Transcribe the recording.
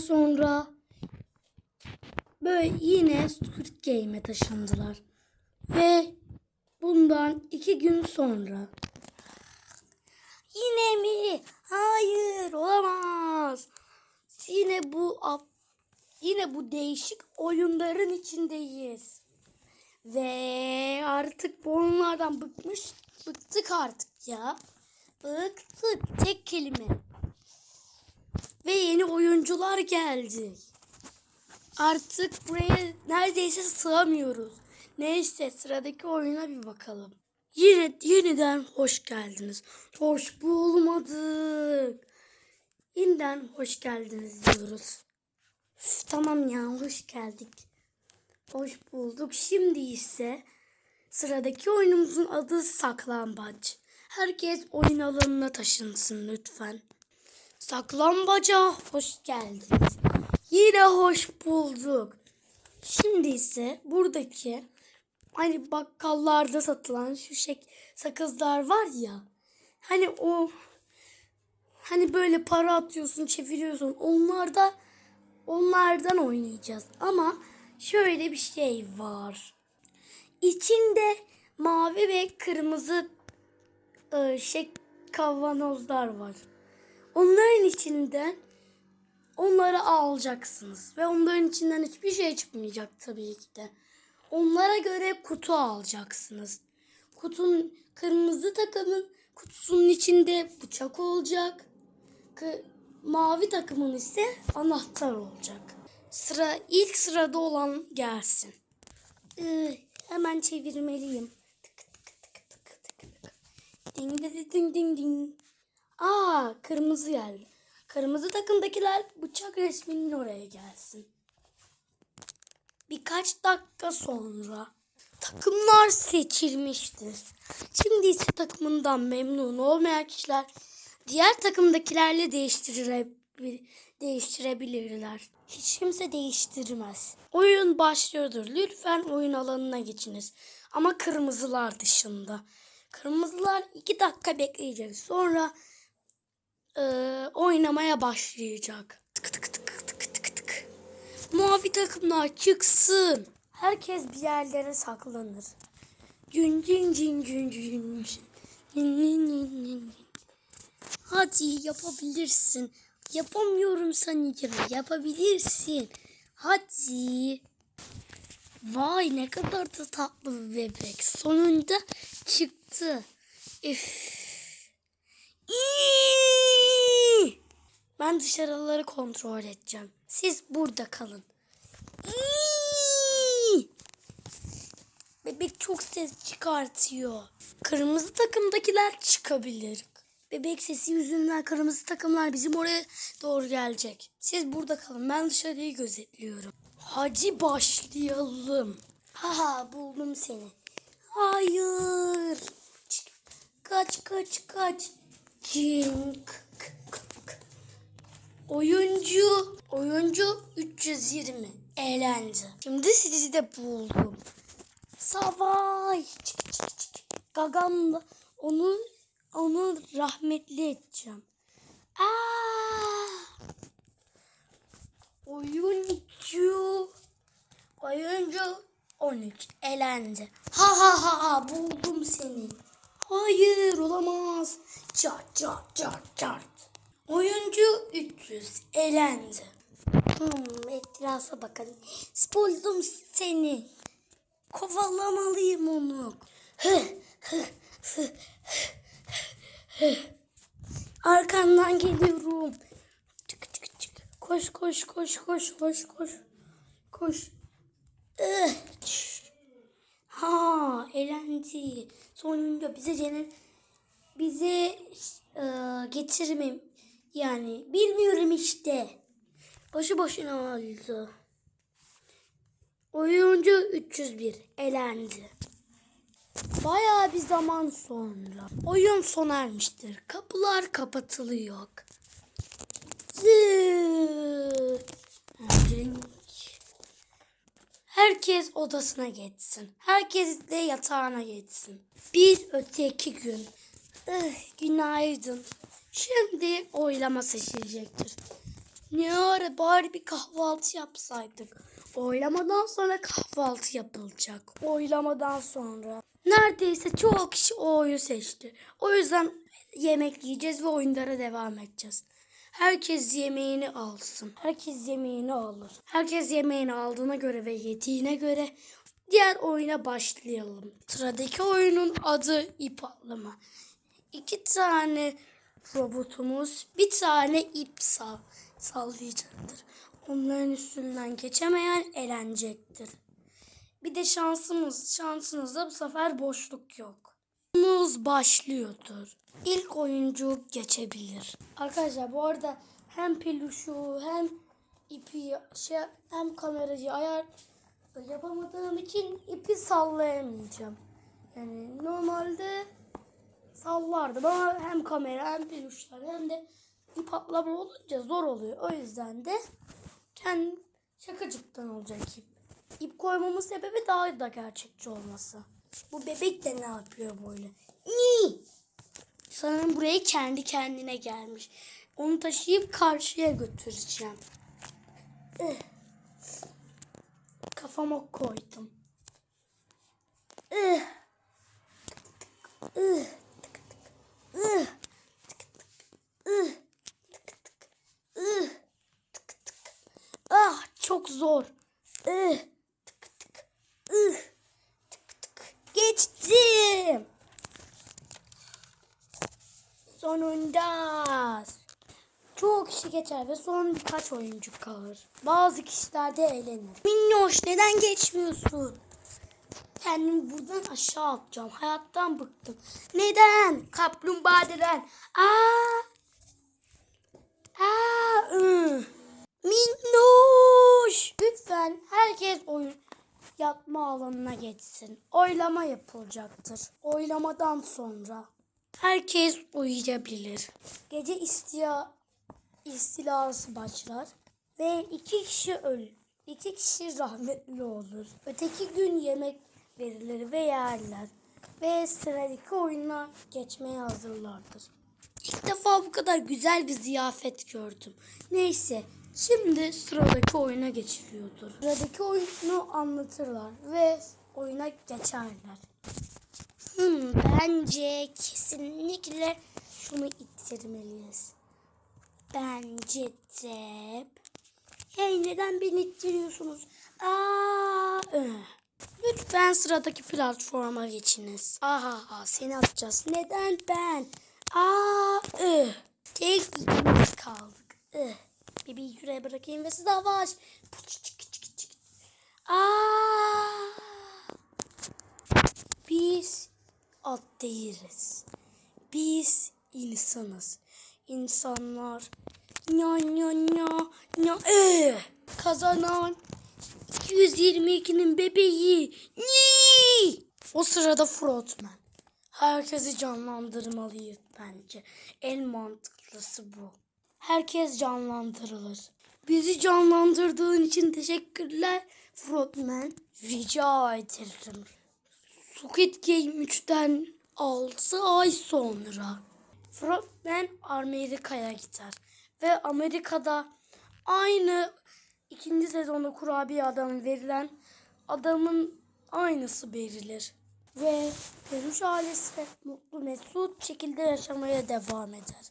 sonra böyle yine Squid Game'e taşındılar. Ve bundan iki gün sonra Yine mi? Hayır olamaz. Yine bu yine bu değişik oyunların içindeyiz. Ve artık bu oyunlardan bıkmış, bıktık artık ya. Bıktık tek kelime. Ve yeni oyuncular geldi. Artık buraya neredeyse sığamıyoruz. Neyse sıradaki oyuna bir bakalım. Yine yeniden hoş geldiniz. Hoş bulmadık. Yeniden hoş geldiniz diyoruz. Üf, tamam ya hoş geldik. Hoş bulduk. Şimdi ise sıradaki oyunumuzun adı saklambaç. Herkes oyun alanına taşınsın lütfen. Saklambaca hoş geldiniz. Yine hoş bulduk. Şimdi ise buradaki hani bakkallarda satılan şu şek sakızlar var ya. Hani o hani böyle para atıyorsun, çeviriyorsun. Onlarda onlardan oynayacağız. Ama şöyle bir şey var. İçinde mavi ve kırmızı e, şey kavanozlar var. Onların içinden onları alacaksınız ve onların içinden hiçbir şey çıkmayacak tabii ki de. Onlara göre kutu alacaksınız. Kutunun kırmızı takımın kutusunun içinde bıçak olacak. Kı- mavi takımın ise anahtar olacak. Sıra ilk sırada olan gelsin. Ee, hemen çevirmeliyim. Ding ding ding ding ding. Aa kırmızı geldi. Kırmızı takımdakiler bıçak resminin oraya gelsin. Birkaç dakika sonra takımlar seçilmiştir. Şimdi ise takımından memnun olmayan kişiler diğer takımdakilerle değiştirebil- değiştirebilirler. Hiç kimse değiştirmez. Oyun başlıyordur. Lütfen oyun alanına geçiniz. Ama kırmızılar dışında. Kırmızılar iki dakika bekleyecek. Sonra e, oynamaya başlayacak. Tık tık tık tık tık tık. Mavi takımlar çıksın. Herkes bir yerlere saklanır. Cün cün cün cün cün. Cün. Hadi yapabilirsin. Yapamıyorum sanırım. Yapabilirsin. Hadi. Vay ne kadar da tatlı bir bebek. Sonunda çıktı. Üf. İyi. Ben dışarıları kontrol edeceğim. Siz burada kalın. Bebek çok ses çıkartıyor. Kırmızı takımdakiler çıkabilir. Bebek sesi yüzünden kırmızı takımlar bizim oraya doğru gelecek. Siz burada kalın. Ben dışarıyı gözetliyorum. Hadi başlayalım. Haha buldum seni. Hayır. Kaç kaç kaç. Cink. Oyuncu. Oyuncu 320. Eğlence. Şimdi sizi de buldum. Savaş. Çık çık çık. Gagamla onu onu rahmetli edeceğim. Aa! Oyuncu. Oyuncu 13 elendi. Ha ha ha ha buldum seni. Hayır olamaz. Çat çat çat çat. Oyuncu 300 elendi. Hmm, etrafa bakın. Buldum seni. Kovalamalıyım onu. Hı. Arkandan geliyorum. Çık çık çık. Koş koş koş koş koş koş. Koş. Çş. Ha, elendi. Sonunda bize cennet bize e, getirmem yani bilmiyorum işte. Başı boşuna oldu. Oyuncu 301 elendi. Bayağı bir zaman sonra oyun sona ermiştir. Kapılar kapatılıyor. Herkes odasına geçsin. Herkes de yatağına geçsin. Bir öteki gün. Ih, günaydın. Şimdi oylama seçilecektir. Ne ara bari bir kahvaltı yapsaydık. Oylamadan sonra kahvaltı yapılacak. Oylamadan sonra. Neredeyse çoğu kişi o oyu seçti. O yüzden yemek yiyeceğiz ve oyunlara devam edeceğiz. Herkes yemeğini alsın. Herkes yemeğini alır. Herkes yemeğini aldığına göre ve yediğine göre diğer oyuna başlayalım. Sıradaki oyunun adı ip atlama. İki tane robotumuz bir tane ip sal sallayacaktır. Onların üstünden geçemeyen elenecektir. Bir de şansımız, şansınızda bu sefer boşluk yok. Oyunumuz başlıyordur. İlk oyuncu geçebilir. Arkadaşlar bu arada hem peluşu hem ipi şey hem kamerayı ayar yapamadığım için ipi sallayamayacağım. Yani normalde sallardım ama hem kamera hem peluşlar hem de ip atlama olunca zor oluyor. O yüzden de kendi şakacıktan olacak ip. İp koymamın sebebi daha da gerçekçi olması. Bu bebek de ne yapıyor böyle? Ni! Sanırım buraya kendi kendine gelmiş. Onu taşıyıp karşıya götüreceğim. Eh. Kafama koydum. Eh. Eh. Eh. Eh. Eh. Ah çok zor. Eh. Tık tık. Ih. Tık tık. Geçtim. Sonunda. Çoğu kişi geçer ve son birkaç oyuncu kalır. Bazı kişiler de eğlenir. Minnoş neden geçmiyorsun? Kendimi buradan aşağı atacağım. Hayattan bıktım. Neden? Kaplumbağa neden? Aa! Aa! ıh. Minnoş! Lütfen herkes oyun yatma alanına geçsin. Oylama yapılacaktır. Oylamadan sonra herkes uyuyabilir. Gece istila istilası başlar ve iki kişi ölür. İki kişi rahmetli olur. Öteki gün yemek verilir ve yerler. Ve sıradaki oyuna geçmeye hazırlardır. İlk defa bu kadar güzel bir ziyafet gördüm. Neyse, şimdi sıradaki oyuna geçiliyordur. Sıradaki oyunu anlatırlar ve oyuna geçerler. Hmm, bence kesinlikle şunu ittirmeliyiz. Bence de... Hey neden beni ittiriyorsunuz? Aa, ıh. Lütfen sıradaki platforma geçiniz. Aha seni atacağız. Neden ben? Aa, ıh. Tek ikimiz kaldık. Ih. Bebeği yüreğe bırakayım ve savaş. Aa. Biz at değiliz. Biz insanız. İnsanlar nya nya nya nya ıh. kazanan 222'nin bebeği. Ni! O sırada Frotman. Herkesi canlandırmalıyız bence. En mantıklısı bu. Herkes canlandırılır. Bizi canlandırdığın için teşekkürler Frotman. Rica ederim. Squid Game 3'ten 6 ay sonra Frogman Amerika'ya gider. Ve Amerika'da aynı ikinci sezonda kurabiye adam verilen adamın aynısı verilir. Ve Peluş ailesi mutlu mesut şekilde yaşamaya devam eder.